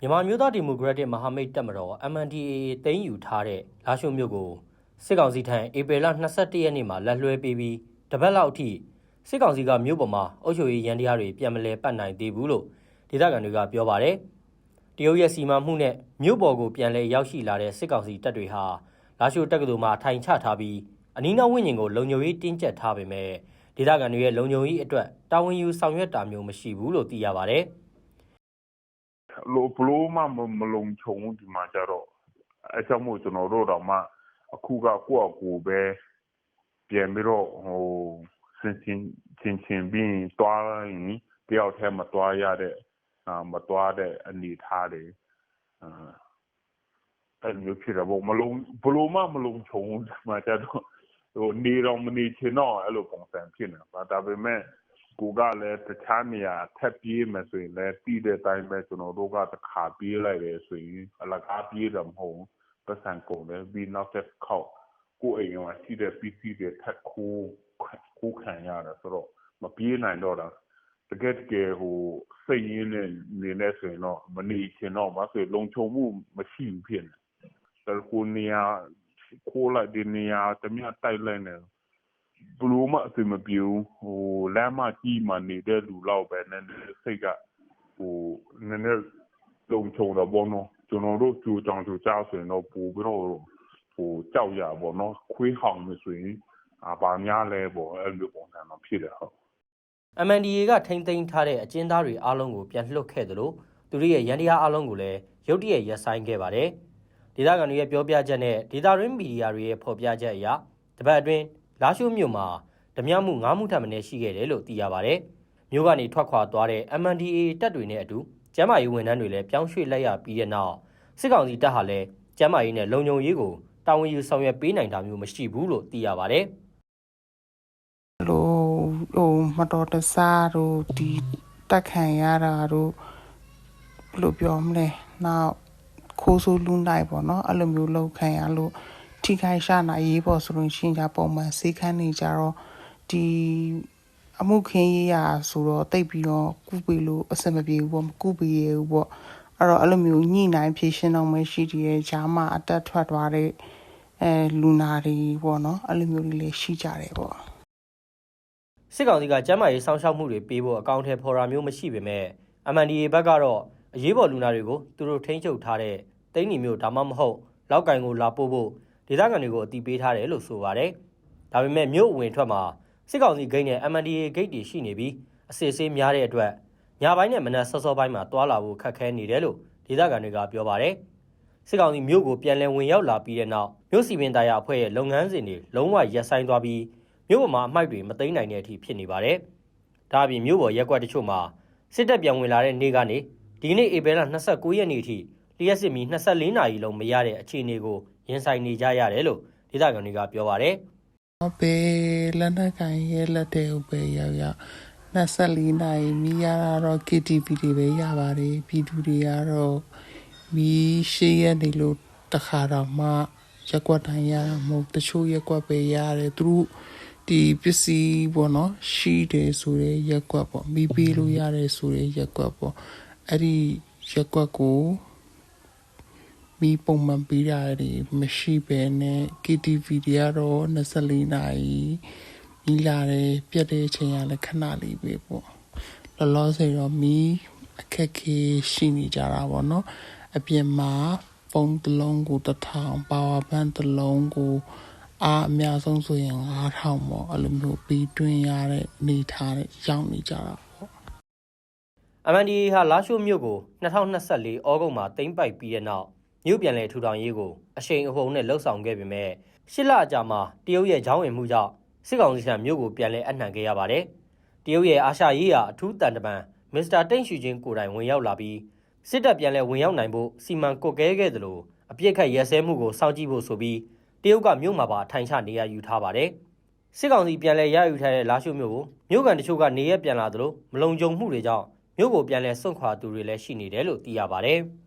မြန်မာမျိုးသားဒီမိုကရက်တစ်မဟာမိတ်တပ်မတော် MNDAA သိမ်းယူထားတဲ့လာရှိုမြို့ကိုစစ်ကောင်စီထံဧပြီလ22ရက်နေ့မှာလက်လွှဲပေးပြီးတပတ်လောက်အထိစစ်ကောင်စီကမြို့ပေါ်မှာအုပ်ချုပ်ရေးရန်တရားတွေပြန်မလဲပတ်နိုင်သေးဘူးလို့ဒေသခံတွေကပြောပါတယ်။တရုတ်ရဲ့စီမံမှုနဲ့မြို့ပေါ်ကိုပြန်လဲရောက်ရှိလာတဲ့စစ်ကောင်စီတပ်တွေဟာလာရှိုတက္ကသိုလ်မှာထိုင်ချထားပြီးအနီးနောက်ဝန်းကျင်ကိုလုံခြုံရေးတင်းကျပ်ထားပေမဲ့ဒေသခံတွေရဲ့လုံခြုံရေးအတွက်တာဝန်ယူဆောင်ရွက်တာမျိုးမရှိဘူးလို့သိရပါတယ်။ လို့ဘလို့မှမမလုံခြုံဘူးဒီမှာကြတော့အဲကြောင့်မို့ကျွန်တော်တို့တော့မှအခုကကိုယ့်အကူပဲပြန်ပြီးတော့ဟိုစင်စင်ချင်းချင်းပြီးရင်တွားရင်တယောက်တည်းမတွားရတဲ့အာမတွားတဲ့အနေထားတွေအာအဲ့လိုမျိုးဖြစ်တာပေါ့မလုံဘလို့မှမလုံခြုံဘူးဒီမှာကြတော့ဟိုနေတော့မနေချင်တော့အဲ့လိုပုံစံဖြစ်နေတာဒါပေမဲ့ ကိုကလည်းတခြားနေရာထပ်ပြေးမယ်ဆိုရင်လည်းပြီးတဲ့အတိုင်းပဲကျွန်တော်တို့ကတစ်ခါပြေးလိုက်တယ်ဆိုရင်အလကားပြေးတယ်မဟုတ်ဘူးပတ်စံကုန်တယ်ပြီးနောက်တစ်ခေါက်ကိုယ်အိမ်ကရှိတဲ့ PC တွေထပ်ခိုးခိုးခံရတယ်ဆိုတော့မပြေးနိုင်တော့တာတကယ်တကယ်ဟိုစိတ်ရင်းနဲ့နေနေဆိုရင်တော့မနေချင်တော့ဘာဆိုလုံခြုံမှုမရှိဘူးဖြစ်နေတယ်ကိုနေရာခိုးလိုက်ဒီနေရာတမရတိုက်လိုက်နေ ဘလို့မှအဆင်မပြေဘူးဟိုလမ်းမကြီးမှနေတဲ့လူလောက်ပဲနည်းနည်းစိတ်ကဟိုနည်းနည်းလုံခြုံတော့ဘောနော်ကျွန်တော်တို့ကြိုကြောင်ကြိုကြောက်ဆိုရင်တော့ပို့ပြီးတော့ဟိုကြောက်ရပါတော့ခွေးဟောင်နေဆိုရင်အာပါများလဲပေါ့အဲ့လိုပုံစံတော့ဖြစ်တယ်ဟုတ် MNDA ကထိမ့်သိမ်းထားတဲ့အကျဉ်းသားတွေအားလုံးကိုပြန်လွှတ်ခဲ့သလိုသူတို့ရဲ့ရန်တရားအားလုံးကိုလည်းရုတ်တရက်ရပ်ဆိုင်းခဲ့ပါတယ်။ဒေသခံတွေရဲ့ပြောပြချက်နဲ့ဒေသရင်းမီဒီယာတွေရဲ့ဖော်ပြချက်အရတပတ်အတွင်း လာရှိုးမြို့မှာဓမြမှု9မှုထပ်မံရှိခဲ့တယ်လို့သိရပါတယ်။မြို့ကနေထွက်ခွာသွားတဲ့ MNDA တပ်တွေနဲ့အတူကျမ်းမာရေးဝန်ထမ်းတွေလည်းပြောင်းရွှေ့လိုက်ရပြီးတဲ့နောက်စစ်ကောင်စီတပ်ဟာလည်းကျမ်းမာရေးနဲ့လုံခြုံရေးကိုတာဝန်ယူဆောင်ရွက်ပေးနိုင်တာမျိုးမရှိဘူးလို့သိရပါတယ်။လိုဟိုမတော်တဆတို့ဒီတက်ခံရတာတို့ဘယ်လိုပြောမလဲနောက်ခိုးဆိုးလူနိုင်ပေါ့နော်အဲ့လိုမျိုးလောက်ခံရလို့ ထိခိုက်ရှာနာရေးပေါ့ဆိုလို့ရှင်းကြပုံမှန်စေးခန်းနေကြတော့ဒီအမှုခင်းရေးရာဆိုတော့တိတ်ပြီးတော့ကုပေလို့အဆင်မပြေဘူးပေါ့မကုပေရဘူးပေါ့အဲ့တော့အဲ့လိုမျိုးညှိနှိုင်းဖြေရှင်းတော့မှရှိတည်ရဲ့ဂျာမအတက်ထွက်သွားတဲ့အဲလူနာတွေပေါ့နော်အဲ့လိုမျိုးတွေလည်းရှိကြတယ်ပေါ့စစ်ကောင်စီကကျမ်းမာရေးစောင့်ရှောက်မှုတွေပေးဖို့အကောင့်ထဲဖော်တာမျိုးမရှိပေမဲ့ MNDA ဘက်ကတော့အရေးပေါ်လူနာတွေကိုသူတို့ထိန်းချုပ်ထားတဲ့တိန်းနီမျိုးဒါမှမဟုတ်လောက်ကင်ကိုလာပို့ဖို့ ဒေသခံတွေကိုအတိပေးထားတယ်လို့ဆိုပါတယ်။ဒါပေမဲ့မြို့အဝင်ထွက်မှာစစ်ကောင်စီဂိတ်နဲ့ MNDA ဂိတ်တွေရှိနေပြီးအစစ်အဆေးများတဲ့အတွက်ညပိုင်းနဲ့မနက်စောစောပိုင်းမှာတွာလာဖို့ခက်ခဲနေတယ်လို့ဒေသခံတွေကပြောပါတယ်။စစ်ကောင်စီမြို့ကိုပြန်လည်ဝင်ရောက်လာပြီးတဲ့နောက်မြို့စီပင်တရားအဖွဲ့ရဲ့လုပ်ငန်းစဉ်တွေလုံးဝရပ်ဆိုင်းသွားပြီးမြို့ပေါ်မှာအမိုက်တွေမသိမ်းနိုင်တဲ့အထိဖြစ်နေပါတယ်။ဒါအပြင်မြို့ပေါ်ရက်ကွက်တချို့မှာစစ်တပ်ပြန်ဝင်လာတဲ့နေ့ကနေဒီနေ့ဧပြီလ29ရက်နေ့အထိလျှက်စစ်မီ24နာရီလုံးမရတဲ့အခြေအနေကို ရင်ဆိုင်နေကြရတယ်လို့ဒေသခံတွေကပြောပါတယ်။ဘယ်လက်နက်ကန်ရဲလက်တဲ့ဥပဲရောက်ရောက်24နိုင်မိရတာတော့ KTV တွေပဲရပါတယ်ပြည်သူတွေကတော့မီးရှိရက်နေလို့တခါတော့မှရက်ကွက်တိုင်းရတာမဟုတ်တချို့ရက်ကွက်ပဲရတယ်သူတို့ဒီပစ္စည်းပေါ့နော်ရှိတယ်ဆိုတဲ့ရက်ကွက်ပေါ့မီးပေးလို့ရတယ်ဆိုတဲ့ရက်ကွက်ပေါ့အဲ့ဒီရက်ကွက် ကိုမီးပုံမှန်ပေးတာတွေမရှိပဲနဲ့ KTV တွေကတော့24နာရီမီးလာတယ်ပြတ်တဲ့အချိန်ကလည်းခဏလေးပဲပေါ့လောလောဆယ်တော့မီးအခက်ခဲရှိနေကြတာပေါ့နော်အပြင်မှာဖုန်းတစ်လုံးကို1000ပါဝါဘန့်တစ်လုံးကိုအားအများဆုံးဆိုရင်9000ပေါ့အဲ့လိုမျိုးပြီးတွင်းရတဲ့အနေထားနဲ့ရောက်နေကြတာပေါ့ MNDA ဟာလာရှိုးမြို့ကို2024ဩဂုတ်မှာသိမ်းပိုက်ပြီးတဲ့နောက် မြို့ပြန်လည်ထူထောင်ရေးကိုအရှိန်အဟုန်နဲ့လှုပ်ဆောင်ခဲ့ပေမဲ့ရှစ်လအကြာမှာတရုတ်ရဲ့ဂျောင်းဝင်မှုကြောင့်စစ်ကောင်စီထံမြို့ကိုပြန်လည်အနှံခဲ့ရပါတယ်။တရုတ်ရဲ့အာရှရေးရာအထူးတန်တမန်မစ္စတာတိန့်ရှူချင်းကိုယ်တိုင်ဝင်ရောက်လာပြီးစစ်တပ်ပြန်လည်ဝင်ရောက်နိုင်ဖို့စီမံကွပ်ကဲခဲ့သလိုအပြစ်ခတ်ရဲစဲမှုကိုစောင့်ကြည့်ဖို့ဆိုပြီးတရုတ်ကမြို့မှာပါထိုင်ချနေရယူထားပါတယ်။စစ်ကောင်စီပြန်လည်ရယူထားတဲ့လာရှိုးမြို့ကိုမြို့ကန်တချို့ကနေရပြန်လာသလိုမလုံခြုံမှုတွေကြောင့်မြို့ကိုပြန်လည်စွန့်ခွာသူတွေလည်းရှိနေတယ်လို့သိရပါတယ်။